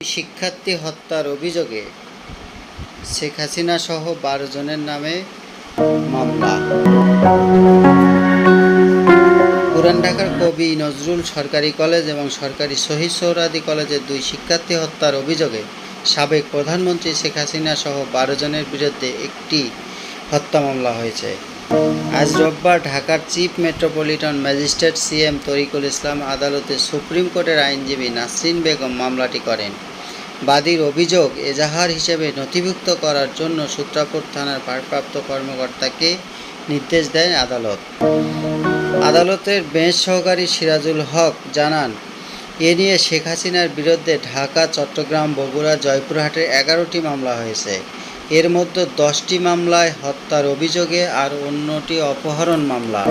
শিক্ষার্থী হত্যার অভিযোগে শেখ হাসিনা সহ বারো জনের নামে মামলা। পুরান ঢাকার কবি নজরুল সরকারি কলেজ এবং সরকারি শহীদ সোহরাদি কলেজের দুই শিক্ষার্থী হত্যার অভিযোগে সাবেক প্রধানমন্ত্রী শেখ হাসিনা সহ বারো জনের বিরুদ্ধে একটি হত্যা মামলা হয়েছে। আজ রোববার ঢাকার chief metropolitan magistrate CM Tarikul Islam আদালতে সুপ্রিম কোর্টের আইনজীবী নাসরিন বেগম মামলাটি করেন। বাদীর অভিযোগ এজাহার হিসেবে নথিভুক্ত করার জন্য সূত্রাপুর থানার ভারপ্রাপ্ত কর্মকর্তাকে নির্দেশ দেন আদালত। আদালতের বেঞ্চ সহকারী সিরাজুল হক জানান, এ নিয়ে শেখ হাসিনার বিরুদ্ধে ঢাকা, চট্টগ্রাম, বগুড়া, জয়পুরহাটের এগারোটি মামলা হয়েছে। এর মধ্যে দশটি মামলায় হত্যার অভিযোগে আর অন্যটি অপহরণ মামলা।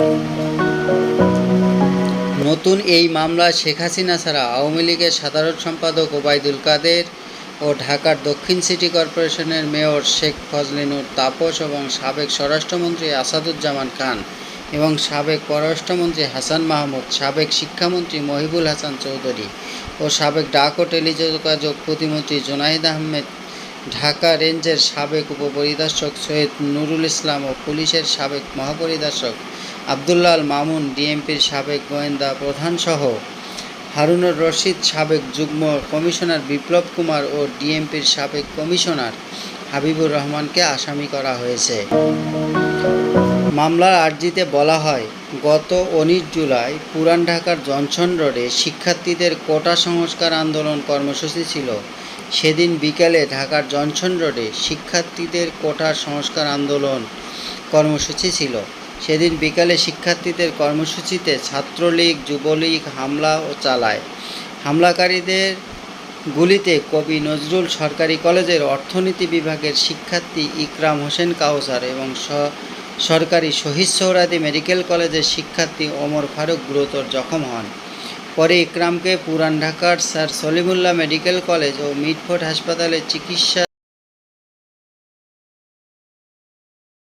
নতুন এই মামলায় শেখ হাসিনা ছাড়া আওয়ামী লীগের সাধারণ সম্পাদক ওবায়দুল কাদের ও ঢাকার দক্ষিণ সিটি কর্পোরেশনের মেয়র শেখ ফজলিনুর তাপস এবং সাবেক স্বরাষ্ট্রমন্ত্রী আসাদুজ্জামান খান এবং সাবেক পররাষ্ট্রমন্ত্রী হাসান মাহমুদ, সাবেক শিক্ষামন্ত্রী মহিবুল হাসান চৌধুরী ও সাবেক ডাক ও টেলিযোগাযোগ প্রতিমন্ত্রী জোনাহিদ আহমেদ ঢাকা রেঞ্জের সাবেক উপপরিদর্শক সৈয়দ নুরুল ইসলাম ও পুলিশের সাবেক মহাপরিদর্শক আবদুল্লাহ মামুন, ডিএমপির সাবেক গোয়েন্দা প্রধানসহ হারুনুর রশিদ, সাবেক যুগ্ম কমিশনার বিপ্লব কুমার ও ডিএমপির সাবেক কমিশনার হাবিবুর রহমানকে আসামি করা হয়েছে। মামলার আর্জিতে বলা হয়, গত উনিশ জুলাই পুরান ঢাকার জনসন রোডে শিক্ষার্থীদের কোটা সংস্কার আন্দোলন কর্মসূচি ছিল। সেদিন বিকেলে ঢাকার জনসন রোডে শিক্ষার্থীদের কোটা সংস্কার আন্দোলন কর্মসূচি ছিল। সেদিন বিকালে শিক্ষার্থীদের কর্মসূচিতে ছাত্রলীগ, যুবলীগ হামলা ও চালায়। হামলাকারীদের গুলিতে কবি নজরুল সরকারি কলেজের অর্থনীতি বিভাগের শিক্ষার্থী ইকরাম হোসেন কাউসার এবং সরকারি শহীদ সোহরাদি মেডিকেল কলেজের শিক্ষার্থী ওমর ফারুক গুরুতর জখম হন। পরে ইকরামকে পুরান ঢাকার স্যার সলিমুল্লাহ মেডিকেল কলেজ ও মিটফোর্ড হাসপাতালে চিকিৎসা